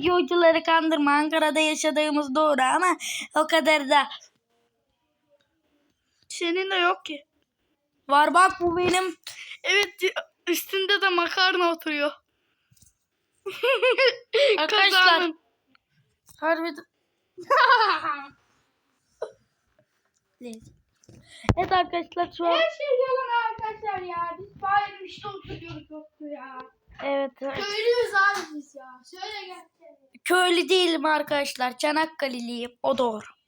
Yolcuları kandırma. Ankara'da yaşadığımız doğru ama o kadar da. Senin de yok ki. Var bak bu benim. Evet üstünde de makarna oturuyor. Arkadaşlar. Harbiden. evet arkadaşlar şu an. Her şey yalan arkadaşlar ya. Biz bayram işte oturuyoruz yoktu ya. Evet. Köylüyüz abi biz ya. Söyle gel. Köylü değilim arkadaşlar. Çanakkale'liyim. O doğru.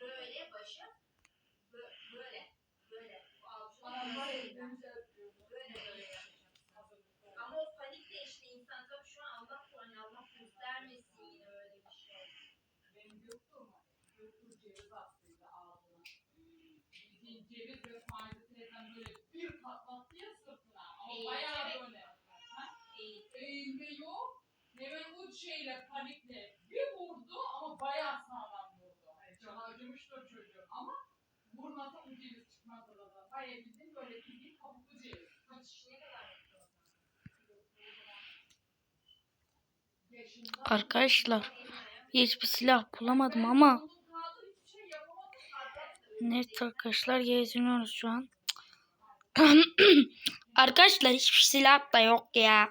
Böyle başı böyle böyle avucunu böyle böyle böyle yapacaksın. Ama o panikle işte insan tabii şu an Allah korusun Allah göstermesin yine öyle bir şey. Benim yoktum. Göktuğ ceviz attıydı ağzına. Bildiğin ceviz ve faizi teyzem böyle bir patlattı ya sırtına. Ama bayağı böyle. Eğilme yok. Hemen uç şeyle panikle bir vurdu ama bayağı sağlam vurdu. Hani canı acımıştır çocuğun ama vurmasa o ceviz çıkmaz bildiğin böyle bildiğin kabuklu ceviz. Kaç ne kadar. Arkadaşlar. Hiçbir silah bulamadım ama. Hiçbir şey. Evet arkadaşlar geziniyoruz şu an. arkadaşlar hiçbir silah da yok ya.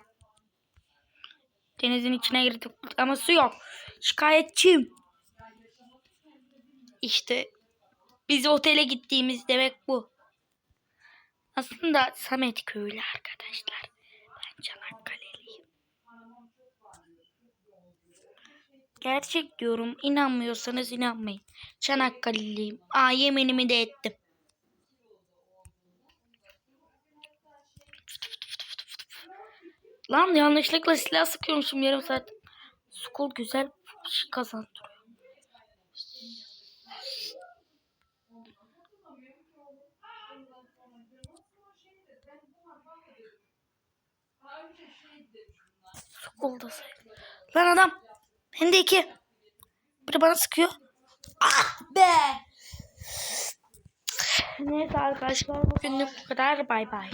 Denizin içine girdik ama su yok. Şikayetçiyim. İşte biz otele gittiğimiz demek bu. Aslında Samet köylü arkadaşlar. Ben Çanakkale'liyim. Gerçek diyorum. İnanmıyorsanız inanmayın. Çanakkale'liyim. Aa yeminimi de ettim. Lan yanlışlıkla silah sıkıyormuşum yarım saat. Skol güzel kazandırıyor. Skol da sayılır. Lan adam. Hem de iki. Biri bana sıkıyor. Ah be. Neyse arkadaşlar bugünlük bu kadar. Bay bay.